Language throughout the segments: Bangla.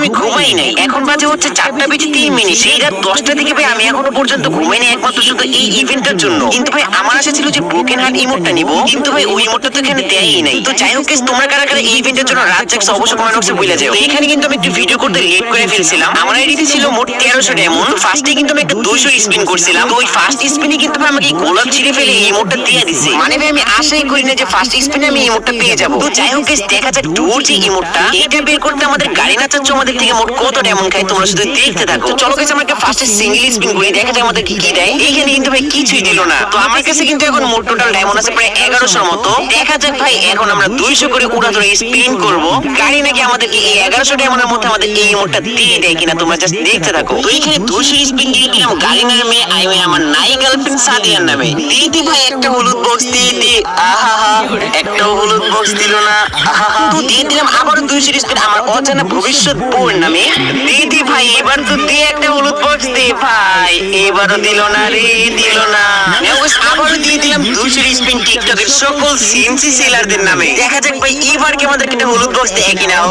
আমি ঘুমাই নাই। এখন বাজে হচ্ছে চারটা বেজে তিন মিনিট। সেই রাত দশটা থেকে ভাই আমি এখনও পর্যন্ত ঘুমাই নাই একমাত্র শুধু এই ইভেন্টটার জন্য। কিন্তু ভাই, আমার আশা ছিল যে ব্রোকেন হার্ট ইমোটটা নিব। কিন্তু ভাই, ওই ইমোটটা তো এখানে দেয়ই নাই। তো যাই হোক তোমরা কারা কারা এই ইভেন্টের জন্য রাত জাগছো অবশ্যই কমেন্ট বক্সে বলে যাও। এখানে কিন্তু আমি একটু ভিডিও করতে লেট করে ফেলছিলাম। আমার আইডিতে ছিল মোট তেরোশো ডেমন ফার্স্টে কিন্তু আমি একটু দুইশো স্পিন করছিলাম। তো ওই ফার্স্ট স্পিনে কিন্তু ভাই আমাকে গোলাপ ছিঁড়ে ফেলে এই ইমোটটা দিয়ে দিছে। মানে ভাই, আমি আশাই করি না যে ফার্স্ট স্পিনে আমি ইমোটটা পেয়ে যাব। তো যাই হোক দেখা যাক ডোর যে ইমোটটা এটা বের করতে আমাদের গাড়ি না চাচ্ছ আমাদের মোট খাই তোমরা শুধু দেখতে থাকো। চলো গেছে আমাকে ফার্স্টে সিঙ্গেল স্পিন দেখা যায় আমাদের কি দেয়? এইখানে কিন্তু ভাই কিছুই দিল না। তো আমার কাছে কিন্তু এখন মোট টোটাল ডায়মন্ড আছে প্রায় মতো। দেখা যাক ভাই, এখন আমরা দুইশো করে উড়া ধরে স্পিন করব। গাড়ি নাকি আমাদের এই এগারোশো ডায়মন্ডের মধ্যে আমাদের এই মোটটা দিয়ে দেয় কিনা, তোমরা জাস্ট দেখতে থাকো। তো এইখানে দুইশো স্পিন দিয়ে গাড়ি আই আমার নাই গার্লফ্রেন্ড সাদিয়ার নামে। দিদি ভাই একটা হলুদ বক্স দিয়ে দি আহা একটা হলুদ বক্স দিল না আহা তো দিয়ে দিলাম আবার দুইশো স্পিন আমার অজানা ভবিষ্যৎ দিদি ভাই, এবার তো দিয়ে একটা হলুদ বক্স ভাই। এবারও দিল না রে, দিল না। দিয়ে দিলাম দুইশো স্পিন টিকটকের সকল সিএমসি সেলারদের নামে। দেখা যাক ভাই এবার কি আমাদের একটা হলুদ বক্স দেয় কিনা? ও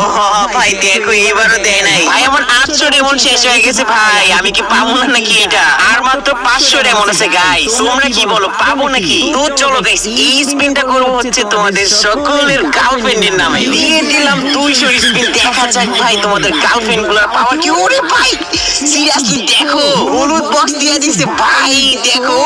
ভাই দেখো এবারও দেয় নাই। ভাই আমার আটশো রেমন শেষ হয়ে গেছে ভাই। আমি কি পাবো না নাকি এটা? আর মাত্র পাঁচশো রেমন আছে গাই তোমরা কি বলো পাবো নাকি? তো চলো গাইস এই স্পিনটা করব হচ্ছে তোমাদের সকলের গার্লফ্রেন্ডের নামে। দিয়ে দিলাম দুইশো স্পিন দেখা যাক ভাই তোমাদের গার্লফ্রেন্ডগুলার পাওয়ার কি? ওরে ভাই সিরিয়াসলি দেখো হলুদ বক্স দিয়ে দিছে ভাই দেখো।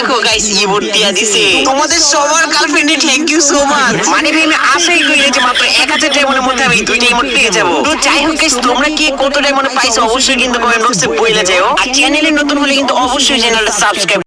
দেখো গাইস ইমোট দিয়া দিছে। তোমাদের সবার গার্লফ্রেন্ডে থ্যাংক ইউ সো মাচ মানে আমি আশাই করি যে মাত্র এক হাজার ডায়মন্ডের মধ্যে আমি দুইটা ইমোট পেয়ে যাব। তো যাই হোক গাইস তোমরা কি কত ডায়মন্ড পাইছো অবশ্যই কিন্তু কমেন্ট বক্সে বলে যাও। আর চ্যানেলে নতুন হলে কিন্তু অবশ্যই চ্যানেলটা সাবস্ক্রাইব